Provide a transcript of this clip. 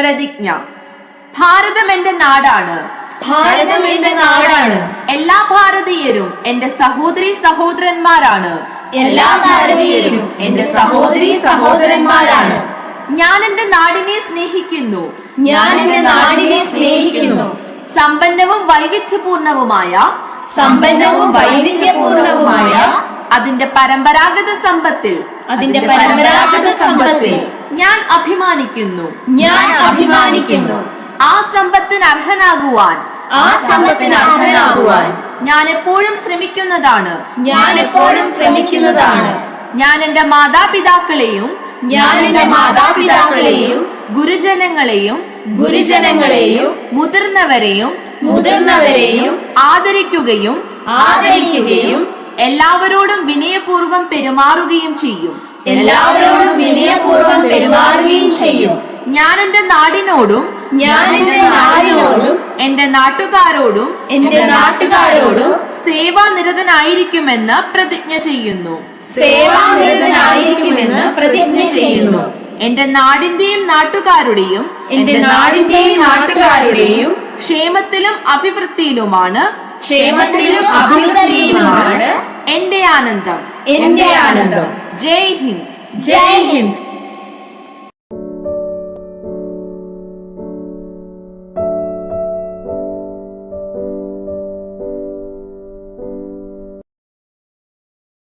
പ്രതിജ്ഞ. ഭാരതം എന്റെ നാടാണ്. ഭാരതം എന്റെ നാടാണ്. എല്ലാ ഭാരതീയരും എന്റെ സഹോദരി സഹോദരന്മാരാണ്. എല്ലാ ഭാരതീയരും എന്റെ സഹോദരി സഹോദരന്മാരാണ്. ഞാൻ എന്റെ നാടിനെ സ്നേഹിക്കുന്നു. ഞാൻ എന്റെ നാടിനെ സ്നേഹിക്കുന്നു. സമ്പന്നവും വൈവിധ്യപൂർണവുമായ സമ്പന്നവും വൈവിധ്യപൂർണവുമായ അതിന്റെ പരമ്പരാഗത സമ്പത്തിൽ അതിന്റെ പരമ്പരാഗത സമ്പത്തിൽ ഞാൻ അഭിമാനിക്കുന്നു. ഞാൻ അഭിമാനിക്കുന്നു. ആ സമ്പത്തിന് അർഹനാകുവാൻ. ആ സമ്പത്തിന് അർഹനാകുവാൻ. ഞാൻ എപ്പോഴും ശ്രമിക്കുന്നതാണ്. ഞാൻ എപ്പോഴും ശ്രമിക്കുന്നതാണ്. ഞാൻ എന്റെ മാതാപിതാക്കളെയും ഞാൻ എന്റെ മാതാപിതാക്കളെയും ഗുരുജനങ്ങളെയും ഗുരുജനങ്ങളെയും മുതിർന്നവരെയും മുതിർന്നവരെയും ആദരിക്കുകയും ആദരിക്കുകയും എല്ലാവരോടും വിനയപൂർവം പെരുമാറുകയും ചെയ്യും. എല്ലാവരോടും ചെയ്യും ഞാൻ എന്റെ നാടിനോടും ഞാൻ എന്റെ നാടിനോടും എന്റെ നാട്ടുകാരോടും എന്റെ നാട്ടുകാരോടും സേവാനിരതനായിരിക്കുമെന്ന് പ്രതിജ്ഞ ചെയ്യുന്നു. സേവാനിരതനായിരിക്കുമെന്ന് പ്രതിജ്ഞ ചെയ്യുന്നു. എന്റെ നാടിന്റെയും നാട്ടുകാരുടെയും എന്റെ നാടിന്റെയും നാട്ടുകാരുടെയും ക്ഷേമത്തിലും അഭിവൃദ്ധിയിലുമാണ് ക്ഷേമത്തിലും അഭിവൃദ്ധിയിലുമാണ് എന്റെ ആനന്ദം. എന്റെ ആനന്ദം. ജയ് ഹിന്ദ്. ജയ് ഹിന്ദ്.